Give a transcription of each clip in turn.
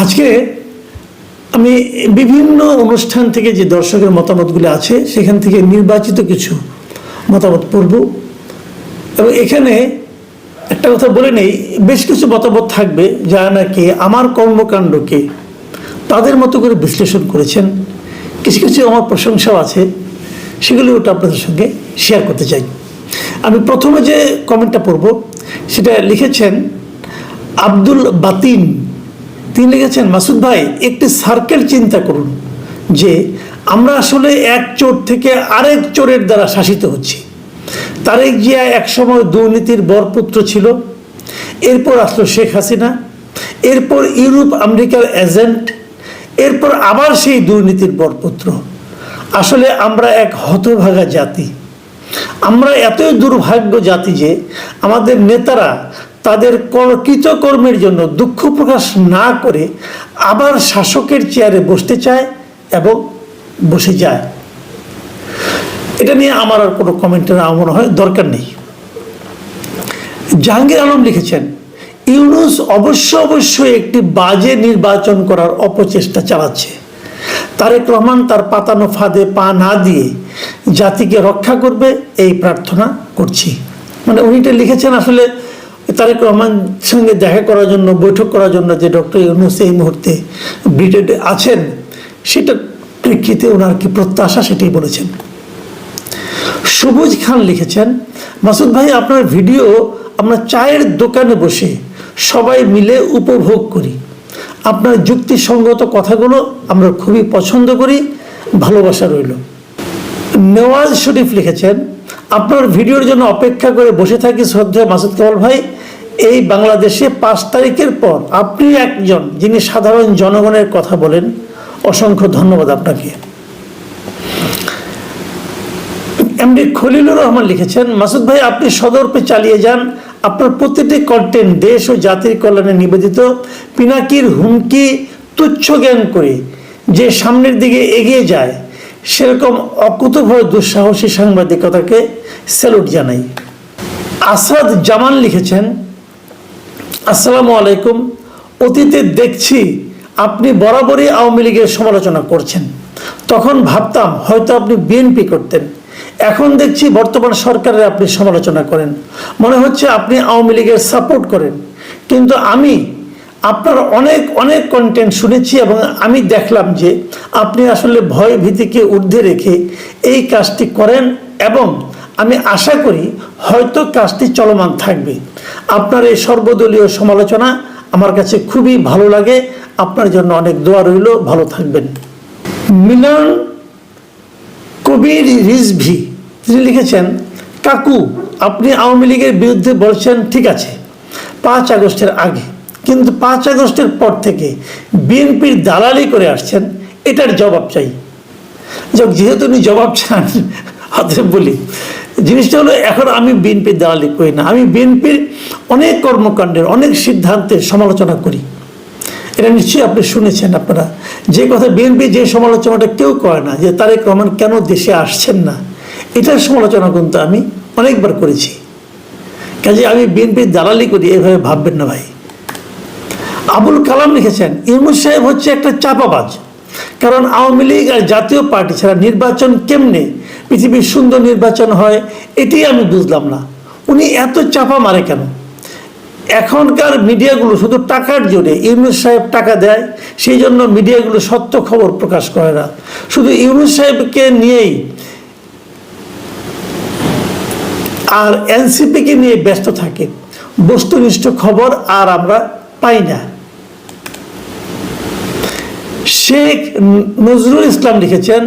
আজকে আমি বিভিন্ন অনুষ্ঠান থেকে যে দর্শকের মতামতগুলো আছে, সেখান থেকে নির্বাচিত কিছু মতামত পড়ব। এবং এখানে একটা কথা বলে নেই, বেশ কিছু মতামত থাকবে যারা নাকি আমার কর্মকাণ্ডকে তাদের মতো করে বিশ্লেষণ করেছেন। কিছু কিছু আমার প্রশংসাও আছে, সেগুলো ওটা আপনাদের সঙ্গে শেয়ার করতে চাই। আমি প্রথমে যে কমেন্টটা পড়ব, সেটা লিখেছেন আব্দুল বাতিন। তিনি লিখেছেন, মাসুদ ভাই, একটি সার্কেল চিন্তা করুন, যে আমরা আসলে এক চোর থেকে আরেক চোরের দ্বারা শাসিত হচ্ছি। তারেক জিয়া একসময় দুর্নীতির বরপুত্র ছিল, এরপর আসলো শেখ হাসিনা, এরপর ইউরোপ আমেরিকার এজেন্ট, এরপর আবার সেই দুর্নীতির বরপুত্র। আসলে আমরা এক হতভাগা জাতি। আমরা এতই দুর্ভাগ্য জাতি যে আমাদের নেতারা তাদের কর- কৃতকর্মের জন্য দুঃখ প্রকাশ না করে আবার শাসকের চেয়ারে বসতে চায় এবং বসে যায়। এটা নিয়ে আমার আর কোনো কমেন্টের আমার মনে হয় দরকার নেই। জাহাঙ্গীর আলম লিখেছেন, ইউনুস অবশ্য অবশ্যই একটি বাজে নির্বাচন করার অপচেষ্টা চালাচ্ছে। তারেক রহমান তার পাতানো ফাঁদে পা না দিয়ে জাতিকে রক্ষা করবে এই প্রার্থনা করছি। মানে উনি এটা লিখেছেন আসলে তারেক রহমান সঙ্গে দেখা করার জন্য, বৈঠক করার জন্য যে ডক্টর ইউনুস এই মুহূর্তে ব্রিটেনে আছেন সেটা প্রেক্ষিতে ওনার কি প্রত্যাশা সেটাই বলেছেন। সবুজ খান লিখেছেন, মাসুদ ভাই, আপনার ভিডিও আমরা চায়ের দোকানে বসে সবাই মিলে উপভোগ করি। আপনার যুক্তিসঙ্গত কথাগুলো আমরা খুবই পছন্দ করি, ভালোবাসা রইল। নেওয়াজ শরীফ লিখেছেন আপনার ভিডিওর জন্য অপেক্ষা করে বসে থাকি শ্রদ্ধেয় মাসুদ কামাল ভাই। এই বাংলাদেশে পাঁচ তারিখের পর আপনি একজন যিনি সাধারণ জনগণের কথা বলেন, অসংখ্য ধন্যবাদ আপনাকে। এমডি খলিলুর রহমান লিখেছেন, মাসুদ ভাই, আপনি সদর্পে চালিয়ে যান। আপনার প্রতিটি কন্টেন্ট দেশ ও জাতির কল্যাণে নিবেদিত। পিনাকির হুমকি তুচ্ছ জ্ঞান করে যে সামনের দিকে এগিয়ে যায় সেরকম অকুতভয় দুঃসাহসী সাংবাদিকতাকে স্যালুট জানাই। আসাদ জামান লিখেছেন, আসসালামু আলাইকুম, অতীতে দেখছি আপনি বরাবরই আওয়ামী লীগের সমালোচনা করছেন। তখন ভাবতাম হয়তো আপনি বিএনপি করতেন। এখন দেখছি বর্তমান সরকারের আপনি সমালোচনা করেন। মনে হচ্ছে আপনি আওয়ামী লীগের সাপোর্ট করেন। কিন্তু আমি আপনার অনেক অনেক কন্টেন্ট শুনেছি এবং আমি দেখলাম যে আপনি আসলে ভয় ভীতিকে ঊর্ধ্বে রেখে এই কাজটি করেন এবং আমি আশা করি হয়তো কাজটি চলমান থাকবে। আপনার এই সর্বদলীয় সমালোচনা আমার কাছে খুবই ভালো লাগে। আপনার জন্য অনেক দোয়া রইল। ভালো থাকবেন। মিলন কবির রিজভি, তিনি লিখেছেন, কাকু, আপনি আওয়ামী লীগের বিরুদ্ধে বলছেন, ঠিক আছে। পাঁচ আগস্টের আগে কিন্তু পাঁচ আগস্টের পর থেকে বিএনপির দালালি করে আসছেন, এটার জবাব চাই। যেহেতু উনি জবাব চান হাতে বলি, জিনিসটা হলো এখন আমি বিএনপির দালালি করি না। আমি বিএনপির অনেক কর্মকাণ্ডের, অনেক সিদ্ধান্তের সমালোচনা করি। এটা নিশ্চয়ই আপনি শুনেছেন আপনারা। যে কথা বিএনপি যে সমালোচনাটা কেউ করে না, যে তারেক রহমান কেন দেশে আসছেন না, এটার সমালোচনা কিন্তু আমি অনেকবার করেছি। কাজে আমি বিএনপির দালালি করি, এভাবে ভাববেন না ভাই। আবুল কালাম লিখেছেন, ইউনুস সাহেব হচ্ছে একটা চাপাবাজ। কারণ আওয়ামী লীগ আর জাতীয় পার্টি ছাড়া নির্বাচন কেমনে? পৃথিবীর সুন্দর নির্বাচন হয় এটি আমি বুঝলাম না। উনি এত চাপা মারে কেন? এখনকার মিডিয়াগুলো শুধু টাকার জোরে ইউনুস সাহেব টাকা দেয়, সেই জন্য মিডিয়াগুলো সত্য খবর প্রকাশ করে না। শুধু ইউনুস সাহেবকে নিয়েই আর এনসিপিকে নিয়ে ব্যস্ত থাকে। বস্তুনিষ্ঠ খবর আর আমরা পাই না। শেখ নজরুল ইসলাম লিখেছেন,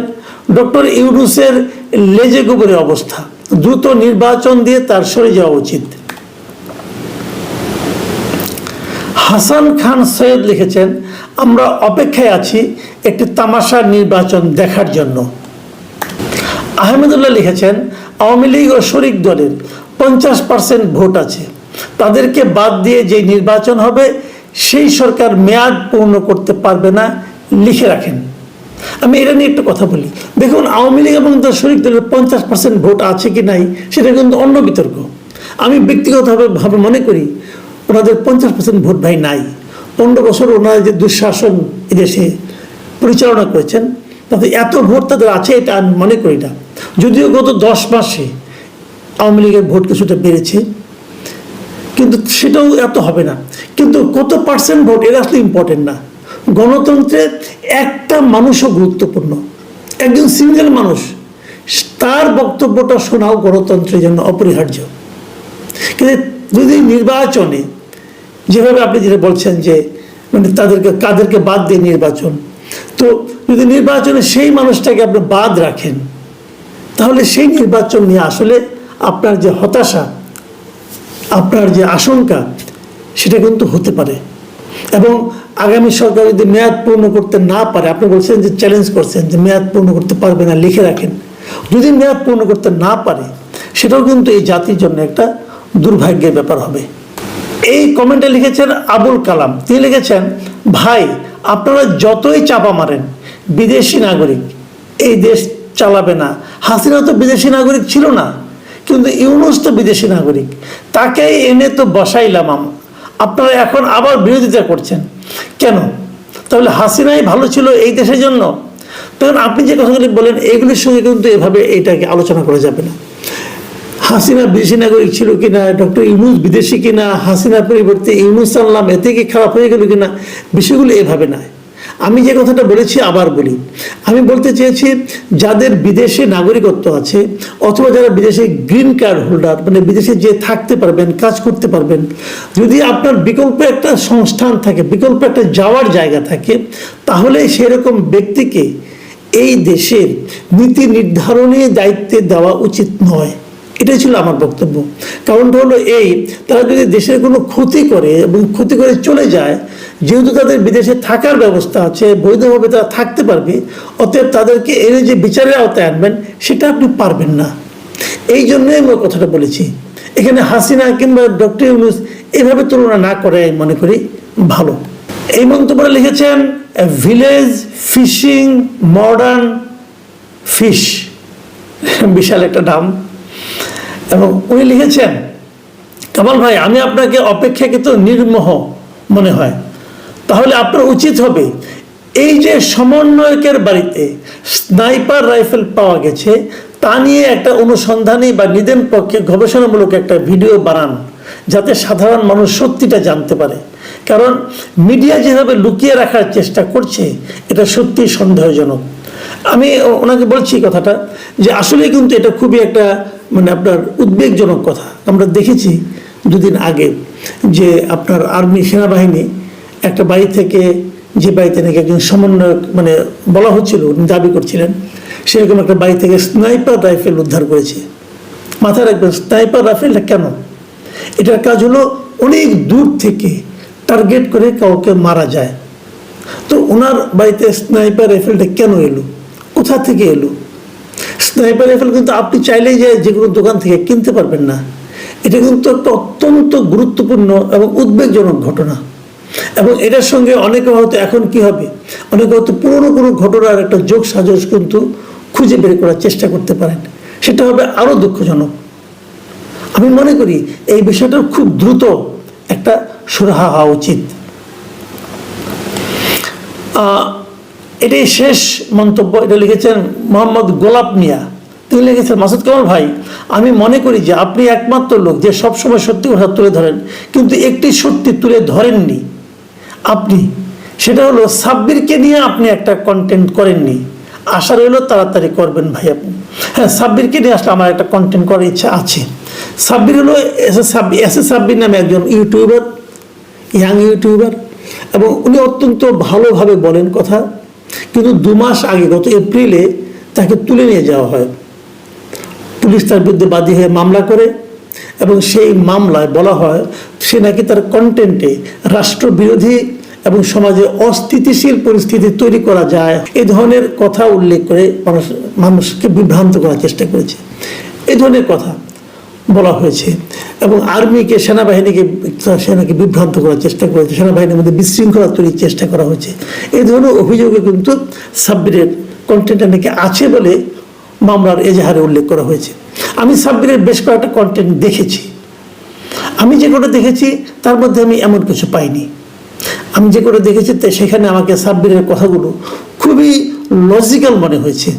ডক্টর ইউনুসের লেজে গোবরের অবস্থা। দ্রুত নির্বাচন দিয়ে তার সরে যাওয়া উচিত। হাসান খান সৈয়দ লিখেছেন, আমরা অপেক্ষায় আছি একটি তামাশার নির্বাচন দেখার জন্য। আহমেদুল্লাহ লিখেছেন, আওয়ামী লীগ ও শরিক দলের পঞ্চাশ পার্সেন্ট ভোট আছে। তাদেরকে বাদ দিয়ে যে নির্বাচন হবে, সেই সরকার মেয়াদ পূর্ণ করতে পারবে না। লিখে রাখেন। আমি এটা নিয়ে একটু কথা বলি। দেখুন, আওয়ামী লীগ এবং তার দলের পঞ্চাশ পার্সেন্ট ভোট আছে কি নাই, সেটা কিন্তু অন্য বিতর্ক। আমি ব্যক্তিগতভাবে ভাবে মনে করি, ওনাদের পঞ্চাশ পার্সেন্ট ভোট ভাই নাই। পনেরো বছর ওনারা যে দুঃশাসন এদেশে পরিচালনা করেছেন, তাতে এত ভোট তাদের আছে এটা আমি মনে করি না। যদিও গত দশ মাসে আওয়ামী লীগের ভোট কিছুটা বেড়েছে, কিন্তু সেটাও এত হবে না। কিন্তু কত পার্সেন্ট ভোট, এটা আসলে ইম্পর্টেন্ট না। গণতন্ত্রে একটা মানুষও গুরুত্বপূর্ণ। একজন সিঙ্গেল মানুষ, তার বক্তব্যটা শোনাও গণতন্ত্রের জন্য অপরিহার্য। কিন্তু যদি নির্বাচনে, যেভাবে আপনি যেটা বলছেন যে মানে তাদেরকে, কাদেরকে বাদ দিয়ে নির্বাচন, তো যদি নির্বাচনে সেই মানুষটাকে আপনি বাদ রাখেন, তাহলে সেই নির্বাচন নিয়ে আসলে আপনার যে হতাশা, আপনার যে আশঙ্কা, সেটা কিন্তু হতে পারে। এবং আগামী সরকার যদি মেয়াদ পূর্ণ করতে না পারে, আপনি বলছেন যে চ্যালেঞ্জ করছেন যে মেয়াদ পূর্ণ করতে পারবে না, লিখে রাখেন। যদি মেয়াদ পূর্ণ করতে না পারে, সেটাও কিন্তু এই জাতির জন্য একটা দুর্ভাগ্যের ব্যাপার হবে। এই কমেন্টে লিখেছেন আবুল কালাম। তিনি লিখেছেন, ভাই, আপনারা যতই চাপা মারেন, বিদেশি নাগরিক এই দেশ চালাবে না। হাসিনা তো বিদেশি নাগরিক ছিল না, কিন্তু ইউনুস তো বিদেশি নাগরিক। তাকে এনে তো বসাইলাম আপনারা এখন আবার বিরোধিতা করছেন। কেন? তাহলে হাসিনাই ভালো ছিল এই দেশের জন্য। তখন আপনি যে কথাগুলি বলেন, এগুলির সঙ্গে কিন্তু এভাবে এটাকে আলোচনা করা যাবে না। হাসিনা বিদেশি নাগরিক ছিল কিনা, ডক্টর ইউনুস বিদেশি কিনা হাসিনা পরিবর্তে ইউনুস আনলাম এতে কি খারাপ হয়ে গেল কিনা, বিষয়গুলো এভাবে নয়। আমি যে কথাটা বলেছি আবার বলি। আমি বলতে চেয়েছি যাদের বিদেশে নাগরিকত্ব আছে অথবা যারা বিদেশে গ্রিন কার্ড হোল্ডার মানে বিদেশে যে থাকতে পারবেন, কাজ করতে পারবেন, যদি আপনার বিকল্প একটা সংস্থান থাকে, বিকল্প একটা যাওয়ার জায়গা থাকে, তাহলে সেরকম ব্যক্তিকে এই দেশের নীতি নির্ধারণে দায়িত্বে দেওয়া উচিত নয়। এটাই ছিল আমার বক্তব্য। কারণটা হলো এই, তারা যদি দেশের কোনো ক্ষতি করে এবং ক্ষতি করে চলে যায় যেহেতু তাদের বিদেশে থাকার ব্যবস্থা আছে, বৈধভাবে তারা থাকতে পারবে, অতএব তাদেরকে এনে যে বিচারের আওতায় আনবেন, সেটা আপনি পারবেন না। এই জন্যই আমি কথাটা বলেছি। এখানে হাসিনা কিংবা ডক্টর ইউনুস এভাবে তুলনা না করে আমি মনে করি ভালো। এই মন্তব্যটা লিখেছেন ভিলেজ ফিশিং মডার্ন ফিশ বিশাল একটা নাম। এবং উনি লিখেছেন, কামাল ভাই, আমি আপনাকে অপেক্ষাকৃত নির্মোহ মনে হয়। তাহলে আপনার উচিত হবে, এই যে সমন্বয়কের বাড়িতে স্নাইপার রাইফেল পাওয়া গেছে, তা নিয়ে একটা অনুসন্ধানী বা নিদেন পক্ষে গবেষণামূলক একটা ভিডিও বানান, যাতে সাধারণ মানুষ সত্যিটা জানতে পারে। কারণ মিডিয়া যেভাবে লুকিয়ে রাখার চেষ্টা করছে, এটা সত্যি সন্দেহজনক। আমি ওনাকে বলছি কথাটা, যে আসলে কিন্তু এটা খুবই একটা মানে আপনার উদ্বেগজনক কথা। আমরা দেখেছি দুদিন আগে যে আপনার আর্মি সেনাবাহিনী একটা বাড়ি থেকে যে বাড়িতে নাকি একজন সমন্বয়ক মানে বলা হচ্ছিল, উনি দাবি করছিলেন, সেরকম একটা বাড়ি থেকে স্নাইপার রাইফেল উদ্ধার করেছে। মাথায় রাখবেন, স্নাইপার রাইফেলটা কেন? এটার কাজ হলো অনেক দূর থেকে টার্গেট করে কাউকে মারা যায়। তো ওনার বাড়িতে স্নাইপার রাইফেলটা কেন এলো? কোথা থেকে এলো? স্নাইপার রাইফেল কিন্তু আপনি চাইলেই যে যে কোনো দোকান থেকে কিনতে পারবেন না। এটা কিন্তু একটা অত্যন্ত গুরুত্বপূর্ণ এবং উদ্বেগজনক ঘটনা। এবং এটার সঙ্গে অনেকে হয়তো এখন কি হবে? অনেকে হয়তো পুরনো কোনো ঘটনার একটা যোগ সাজস কিন্তু খুঁজে বের করার চেষ্টা করতে পারেন। সেটা হবে আরও দুঃখজনক। আমি মনে করি এই বিষয়টার খুব দ্রুত একটা সুরাহা হওয়া উচিত। এটাই শেষ মন্তব্য। এটা লিখেছেন মোহাম্মদ গোলাপ মিয়া। তিনি লিখেছেন, মাসুদ কামাল ভাই, আমি মনে করি যে আপনি একমাত্র লোক যে সবসময় সত্যি কথা তুলে ধরেন, কিন্তু একটি সত্যি তুলে ধরেননি। আপনি। সেটা হলো সাব্বিরকে নিয়ে আপনি একটা কন্টেন্ট করেননি। আশা রইল তাড়াতাড়ি করবেন ভাই আপনি। হ্যাঁ সাব্বিরকে নিয়ে আসলে আমার একটা কন্টেন্ট করার ইচ্ছা আছে। সাব্বির হলো S S Sabbir S S Sabbir নামে একজন ইউটিউবার, ইয়াং ইউটিউবার এবং উনি অত্যন্ত ভালোভাবে বলেন কথা। কিন্তু দু মাস আগে, গত এপ্রিলে তাকে তুলে নিয়ে যাওয়া হয়। পুলিশ তার বিরুদ্ধে বাদী হয়ে মামলা করে। এবং সেই মামলায় বলা হয় সে নাকি তার কন্টেন্টে রাষ্ট্রবিরোধী এবং সমাজে অস্থিতিশীল পরিস্থিতি তৈরি করা যায়। এই ধরনের কথা উল্লেখ করে মানুষ, মানুষকে বিভ্রান্ত করার চেষ্টা করেছে। এই ধরনের কথা বলা হয়েছে এবং আর্মিকে, সেনাবাহিনীকে সেনাকে বিভ্রান্ত করার চেষ্টা করেছে। সেনাবাহিনীর মধ্যে বিশৃঙ্খলা তৈরির চেষ্টা করা হয়েছে। এই ধরনের অভিযোগে কিন্তু সাব্বিরের কন্টেন্টটা নাকি আছে বলে মামলার এজাহারে উল্লেখ করা হয়েছে। আমি সাব্বিরের বেশ কয়েকটা কন্টেন্ট দেখেছি। আমি যেগুলো দেখেছি, তার মধ্যে আমি এমন কিছু পাইনি। আমি যে করে দেখেছি সেখানে আমাকে সাব্বিরের কথাগুলো খুবই লজিক্যাল মনে হয়েছে।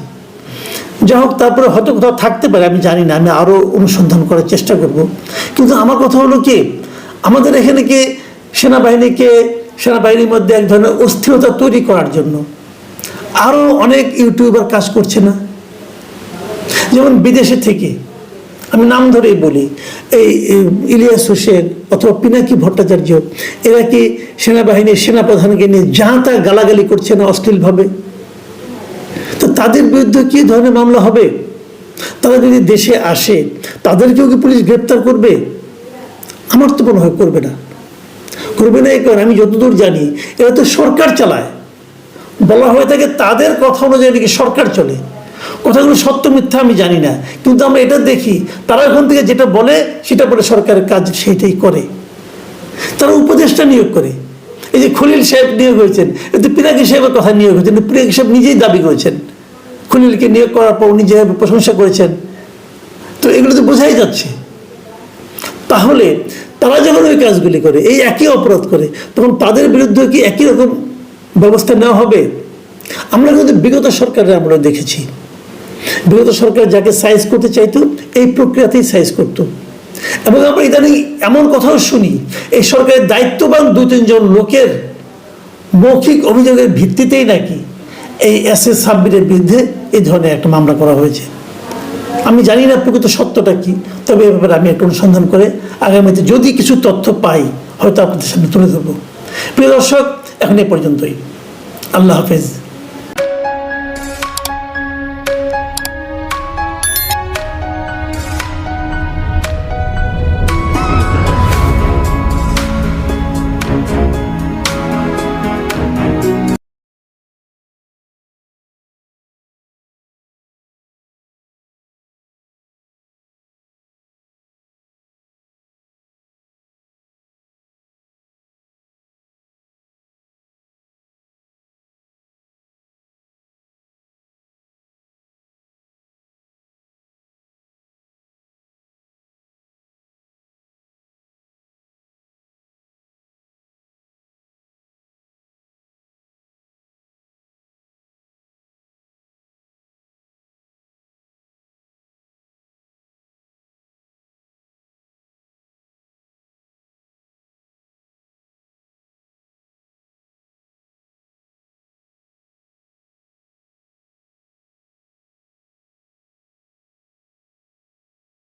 যা হোক, তারপরে হয়তো কোথাও থাকতে পারে, আমি জানি না, আমি আরও অনুসন্ধান করার চেষ্টা করব। কিন্তু আমার কথা হলো কি, আমাদের এখানে কি সেনাবাহিনীকে, সেনাবাহিনীর মধ্যে এক ধরনের অস্থিরতা তৈরি করার জন্য আরও অনেক ইউটিউবার কাজ করছে না। যেমন বিদেশে থেকে, আমি নাম ধরেই বলি, এই ইলিয়াস হোসেন অথবা পিনাকি ভট্টাচার্য, এরা কি সেনাবাহিনীর সেনাপ্রধানকে নিয়ে যা তা গালাগালি করছে না অশ্লীলভাবে? তো তাদের বিরুদ্ধে কি ধরনের মামলা হবে? তারা যদি দেশে আসে, তাদেরকেও কি পুলিশ গ্রেপ্তার করবে? আমার তো মনে হয় করবে না। করবে না এই কারণে আমি যতদূর জানি, এরা তো সরকার চালায়। বলা হয়ে থাকে তাদের কথা অনুযায়ী নাকি সরকার চলে। কথাগুলো সত্য, মিথ্যা আমি জানি না। কিন্তু আমরা এটা দেখি, তারা ওখান থেকে যেটা বলে, সেটা বলে সরকারের কাজ সেইটাই করে। তারা উপদেষ্টা নিয়োগ করে। এই যে খলিল সাহেব নিয়োগ হয়েছেন এতে পিনাকি সাহেবের কথা নিয়োগ হয়েছেন পিনাকি সাহেব নিজেই দাবি করেছেন। খলিলকে নিয়োগ করার পর উনি যেভাবে প্রশংসা করেছেন। তো এগুলো তো বোঝাই যাচ্ছে। তাহলে তারা যখন ওই কাজগুলি করে, এই একই অপরাধ করে, তখন তাদের বিরুদ্ধে কি একই রকম ব্যবস্থা নেওয়া হবে? আমরা কিন্তু বিগত সরকারে আমরা দেখেছি। বিগত সরকার যাকে সাইজ করতে চাইতো, এই প্রক্রিয়াতেই সাইজ করতো। এবং আমরা ইদানিং এমন কথাও শুনি, এই সরকারের দায়িত্ববান দু তিনজন লোকের মৌখিক অভিযোগের ভিত্তিতেই নাকি এই এস এস সাব্বিরের বিরুদ্ধে এই ধরনের একটা মামলা করা হয়েছে। আমি জানি না প্রকৃত সত্যটা কি, তবে এ ব্যাপারে আমি একটু অনুসন্ধান করে আগামীতে যদি কিছু তথ্য পাই, হয়তো আপনাদের সামনে তুলে ধরবো। প্রিয় দর্শক, এখন এ পর্যন্তই। আল্লাহ হাফেজ।